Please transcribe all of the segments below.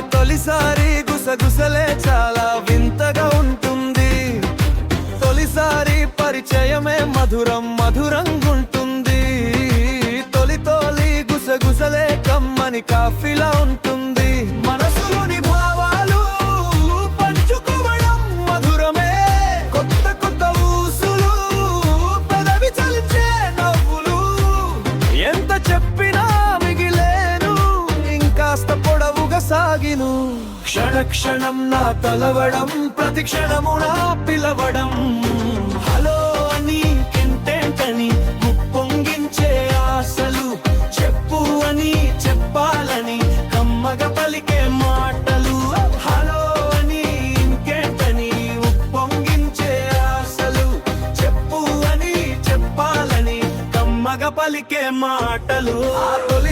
తొలిసారి గుసగుసలే చాలా వింతగా ఉంటుంది. తొలిసారి పరిచయమే మధురం మధురంగుంటుంది తొలి తొలి గుసగుసలే కమ్మని కాఫీలా ఉంటుంది. సాగిను క్షణ క్షణం నా తలవడం ప్రతి క్షణము నా పిలవడం. హలో అని కింటేంటని ముప్పొంగించే ఆశలు చెప్పు అని చెప్పాలని కమ్మగ పలికే మాటలు. హలో అని ఇంకేంటని ఉప్పొంగించే ఆశలు చెప్పు అని చెప్పాలని కమ్మగ పలికే మాటలు. ఆ తొలి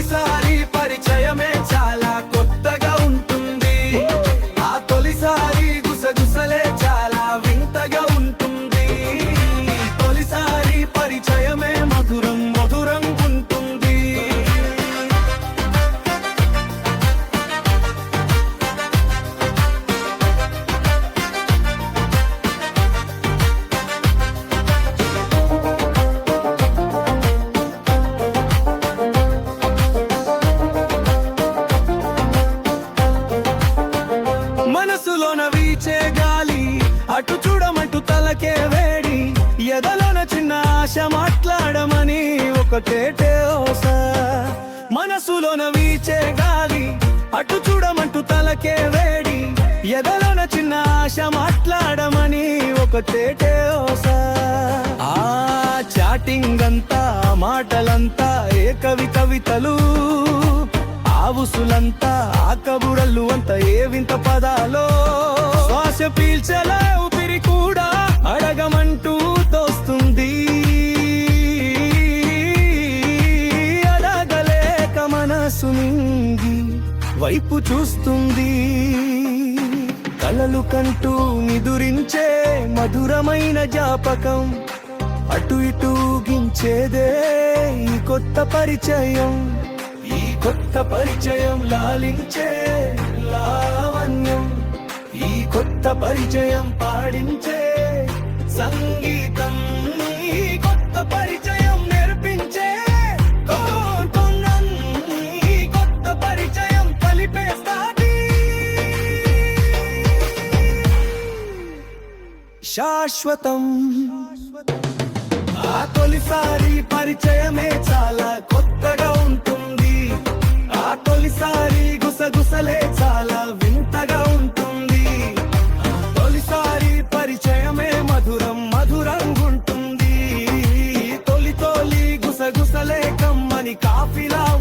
పరిచయమే మధురం మధురం ఉంటుంది. మనసులోన వీచే గాలి అటు చూడమంటూ తలకే వేడి ఎదలోన భాష మాట్లాడమని ఒకటేటే ఓస మనసులోన వీచే గాలి అటు చూడమంటూ తలకే వేడి. ఎదలోన చిన్న ఆశ మాట్లాడమని ఒకటేటే ఓస ఆ చాటింగ్ అంతా మాటలంతా ఏ కవి కవితలు ఆవుసులంతా ఆ కబురలు అంత ఏ వింత పదాలో. శ్వాస పీల్చలా వైపు చూస్తుంది. కలలు కంటూ నిదురించే మధురమైన జాపకం. అటు ఇటు గించేదే ఈ కొత్త పరిచయం. ఈ కొత్త పరిచయం లాలించే లావణ్యం. ఈ కొత్త పరిచయం పాడించే సంగీతం శాశ్వతం. ఆ తొలిసారి పరిచయమే చాలా కొత్తగా ఉంటుంది. ఆ తొలిసారి గుసగుసలే చాలా వింతగా ఉంటుంది. ఆ తొలిసారి పరిచయమే మధురం మధురం ఉంటుంది. తొలి తొలి గుసగుసలే కమ్మని కాఫీలా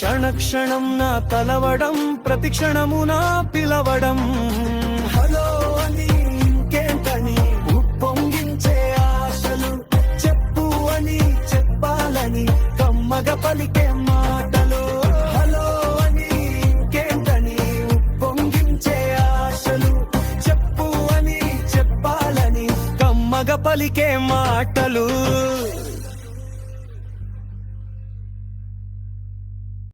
క్షణ క్షణం నా తలవడం ప్రతి క్షణము నా పిలవడం. హలో అని ఇంకేంటని ఉప్పొంగించే ఆశలు చెప్పు అని చెప్పాలని కమ్మగ పలికే మాటలు. హలో అని ఇంకేంటని ఉప్పొంగించే ఆశలు చెప్పు అని చెప్పాలని కమ్మగ పలికే మాటలు.